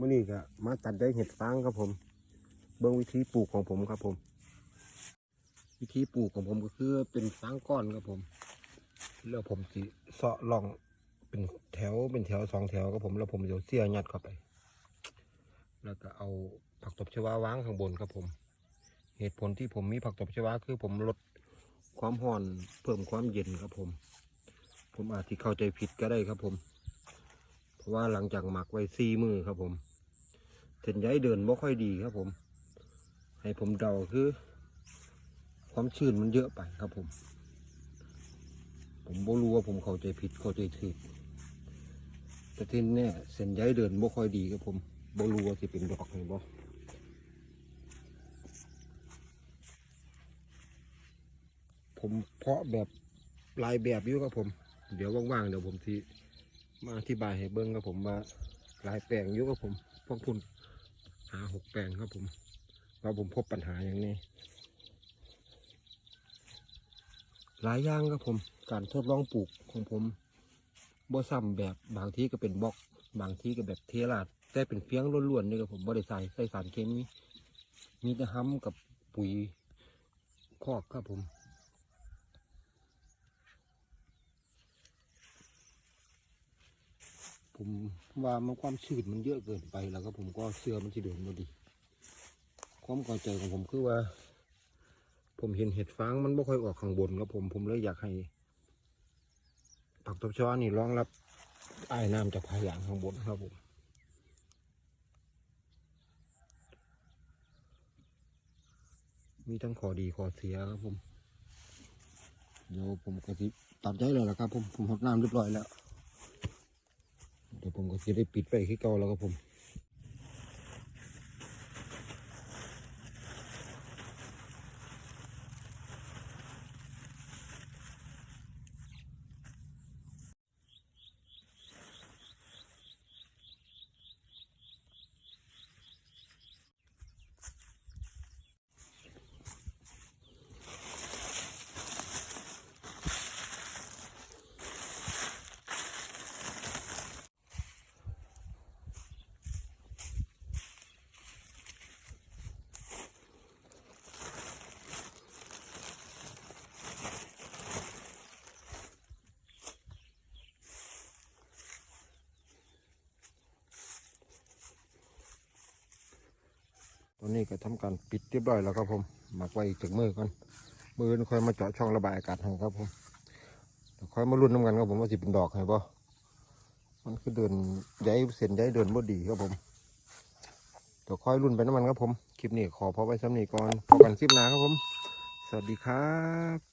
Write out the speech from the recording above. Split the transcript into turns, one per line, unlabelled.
มื่อนี้ก็มาตัดได้เห็ดฟางครับผม เบื้องวิธีปลูกของผมครับผม วิธีปลูกของผมก็คือเป็นฟางก้อนครับผม แล้วผมสิเสาะล่องเป็นแถวเป็นแถวสองแถวครับผม แล้วผมจะเสียยัดเข้าไป แล้วก็เอาผักตบชวาวางข้างบนครับผม เหตุผลที่ผมมีผักตบชวาคือผมลดความร้อนเพิ่มความเย็นครับผม ผมอาจที่เข้าใจผิดก็ได้ครับผม เพราะว่าหลังจากหมักไว้ซีมือครับผม เส้นใยเดินไม่ค่อยดีครับผม ให้ผมเดาคือ ความชื้นมันเยอะไปครับผม ผมบ่รู้ว่าผมเข้าใจผิดเข้าใจถูกแต่ที่แน่เส้นใยเดินไม่ค่อยดีครับผมบ่รู้ว่าสิเป็นดอกไหนบ่ผมเพาะแบบลายแบบอยู่ครับผม เดี๋ยวว่างๆเดี๋ยวผมทีมาอธิบายให้เบิ้งครับผมว่า หลายแปลงอยู่ครับผมพวกคุณหาหกแปลงครับผมว่าผมพบปัญหาอย่างนี้ หลายอย่างครับผม การทดลองปลูกของผมบ่ซ้ำแบบบางที่ก็เป็นบล็อก บางที่ก็แบบเทราดแต่เป็นเฟียงล้วนๆนี่ครับผมบ่ได้ใส่ใส่สารเคมีมีแต่ห้ำกับปุ๋ยคอกครับผม ผมว่ามันความชืดมันเยอะเกินไปแล้วก็ผมก็เชื่อมันจะเดินมาดี ความเข้าใจของผมคือว่า ผมเห็นเห็ดฟางมันไม่ค่อยออกข้างบนครับผมผมเลยอยากให้ ผักตบชวานี่รองรับไอ้น้ำจากภายหลังข้างบนครับผมมีทั้งขอดีขอเสียครับผม เดี๋ยวผมก็สิบตัดได้เลยละครับผม ผมหดน้ำเรียบร้อยแล้ว ผมก็จะได้ปิดไปที่เก่าแล้วครับผม ตอนนี้ก็ทำการปิดเรียบร้อยแล้วครับผมหมักไว้อีกถึงมือก่อนมือนค่อยมาเจาะช่องระบายอากาศให้ครับผมค่อยมาลุ่นน้ำกันครับผมว่าสิเป็นดอกไงบ่มันคือเดินย้ายเส้นใยเดินบ่ดีครับผมเดี๋ยวค่อยลุ่นไปน้ำมันครับผม คลิปนี้ขอพอไว้ซ้ำนี้ก่อนพบกันคลิปหน้าครับผม สวัสดีครับ